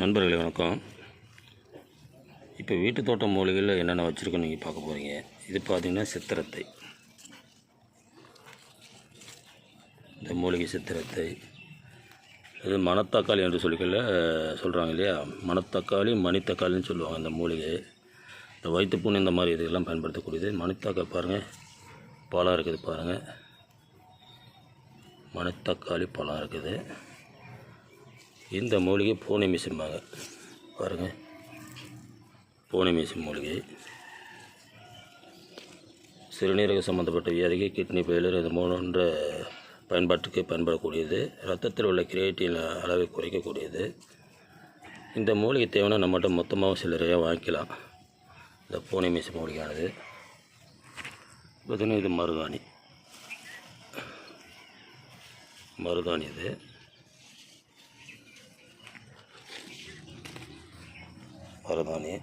நண்பர்களே வணக்கம். இப்போ வீட்டு தோட்டம் மூலிகையில் என்னென்ன வச்சுருக்கோம் நீங்கள் பார்க்க போகிறீங்க இது பார்த்தீங்கன்னா சித்திரத்தை. இந்த மூலிகை சித்திரத்தை. இது மணத்தக்காளி என்று சொல்லிக்கல சொல்கிறாங்க இல்லையா? மணத்தக்காளி மணித்தக்காளின்னு சொல்லுவாங்க இந்த மூலிகை. இந்த வயிற்றுப்புண் இந்த மாதிரி இதெல்லாம் பயன்படுத்தக்கூடியது. மணித்தக்காளி பாருங்கள் பழம் இருக்குது பாருங்கள் மணத்தக்காளி பழம் இருக்குது. இந்த மூலிகை பூனை மிஷின்பாங்க பாருங்கள் பூனை மிஷின் மூலிகை. சிறுநீரக சம்மந்தப்பட்ட வியாதிக்கு கிட்னி ஃபெயிலியர் இது மூணுன்ற பயன்பாட்டுக்கு பயன்படக்கூடியது. ரத்தத்தில் உள்ள கிரியேட்டின் அளவை குறைக்கக்கூடியது. இந்த மூலிகை தேவைன்னா நம்மகிட்ட மொத்தமாகவும் சிலரையாக வாங்கிக்கலாம். இந்த பூனை மீசு மூலிகையானது. பார்த்தீங்கன்னா இது மருதாணி. மருதாணி இது. மருதாணி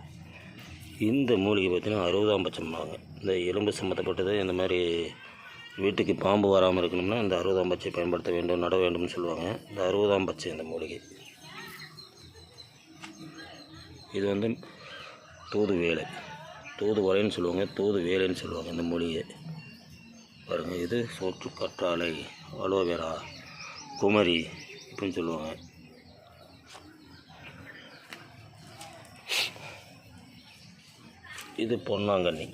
இந்த மூலிகை பார்த்தீங்கன்னா அறுபதாம் பட்சம்பாங்க. இந்த எலும்பு சம்மந்தப்பட்டது இந்த மாதிரி வீட்டுக்கு பாம்பு வராமல் இருக்கணும்னா இந்த அறுபதாம் பச்சை பயன்படுத்த வேண்டும் நட வேண்டும்னு சொல்லுவாங்க. இந்த அறுபதாம் பட்சை இந்த மூலிகை. இது வந்து தூது வேலை. தூது வலைன்னு சொல்லுவாங்க தூது வேலைன்னு சொல்லுவாங்க இந்த மூலிகை. பாருங்கள் இது சோற்று கற்றாழை அலோவேரா குமரி அப்படின்னு சொல்லுவாங்க. இது பொன்னாங்கண்ணி.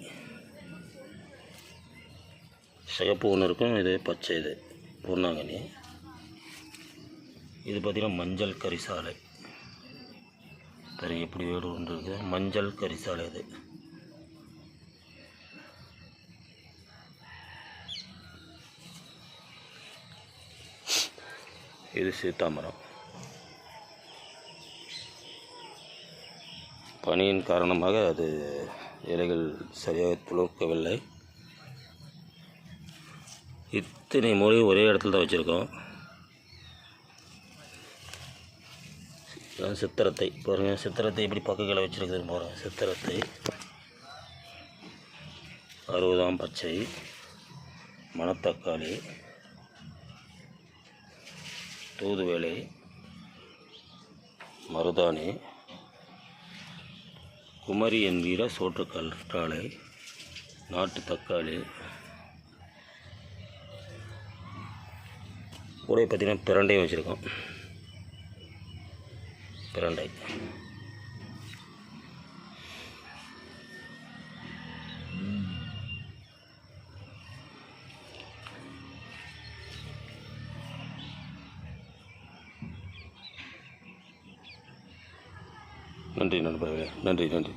சிகப்பு ஒன்று இருக்கும் இது பச்சை இது பொன்னாங்கண்ணி. இது பார்த்திங்கன்னா மஞ்சள் கரிசாலை பெரிய எப்படி வீடு ஒன்று இருக்குது மஞ்சள் கரிசாலை இது. இது சீத்தாமரம். பனியின் காரணமாக அது இலைகள் சரியாக துளுர்க்கவில்லை இத்தனை மொழி ஒரே இடத்துல தான் வச்சுருக்கோம். சித்திரத்தை. பாருங்கள் சித்திரத்தை எப்படி பக்கங்களை வச்சுருக்குதுன்னு போகிறேன் சித்திரத்தை. அறுபதாம் பச்சை மணத்தக்காளி தூதுவேலை மருதாணி குமரி என்கிற சோற்று கற்றாழை நாட்டு தக்காளி. கூட பார்த்திங்கன்னா பிரண்டையும் வச்சுருக்கோம். பிரண்டை. நன்றி நண்பர்களே. நன்றி நன்றி.